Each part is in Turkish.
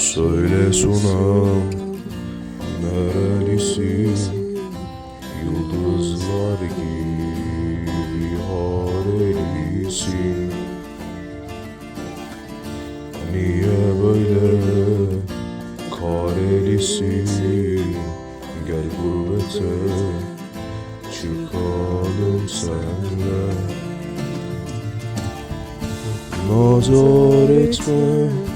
Söyle sunam nerelisin? Yıldızlar gibi harelisin. Niye böyle karelisin? Gel gurbete çıkalım senle. Nazar etme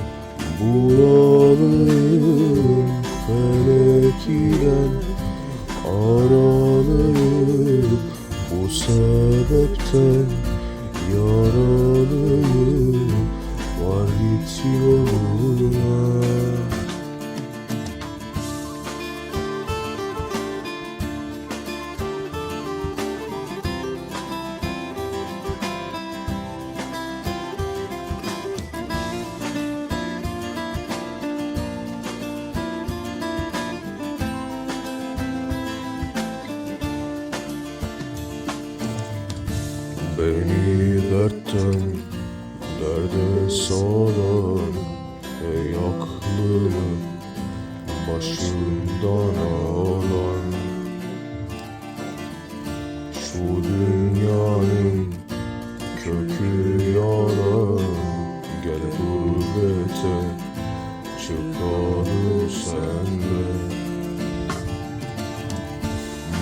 Buralıyım felekiden Aralıyım bu sebepten Yaralıyım Beni dertten derde saran Ey aklını başından alan Şu dünyanın kökü yalan Gel gurbete çıkalım senle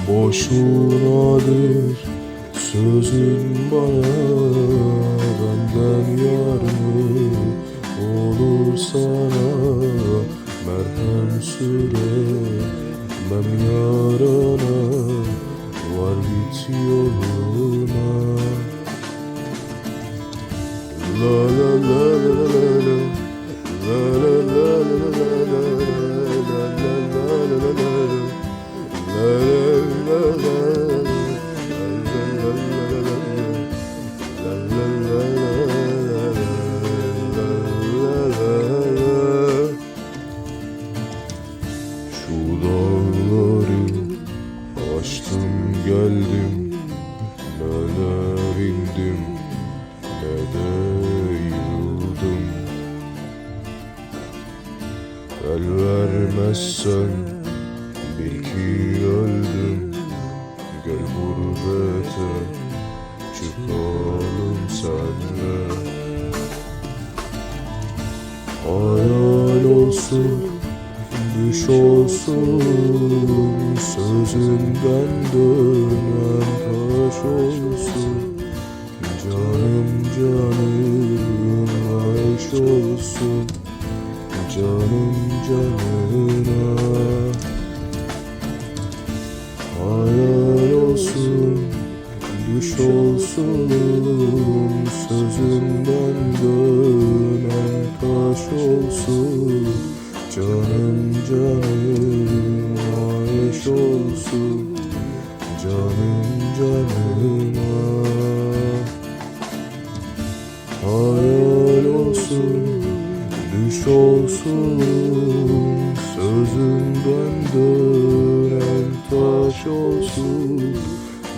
Boşunadır sözün bana Benden yar mı olur sana? Merhem süremem yarana Var git yoluna? La la la la Neler indim ne de yıldım El vermezsen bil ki öldüm. Gel gurbete çıkalım senle. Hayal olsun düş olsun Sözünden dönen olsun Canım canına. Hayal olsun, düş olsun Sözünden dönen taş olsun. Canım canım aş olsun. Canım canıma olsun Sözünden dönen taş olsun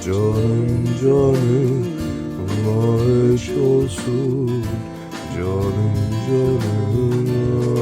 Canım canım eş olsun Canım canıma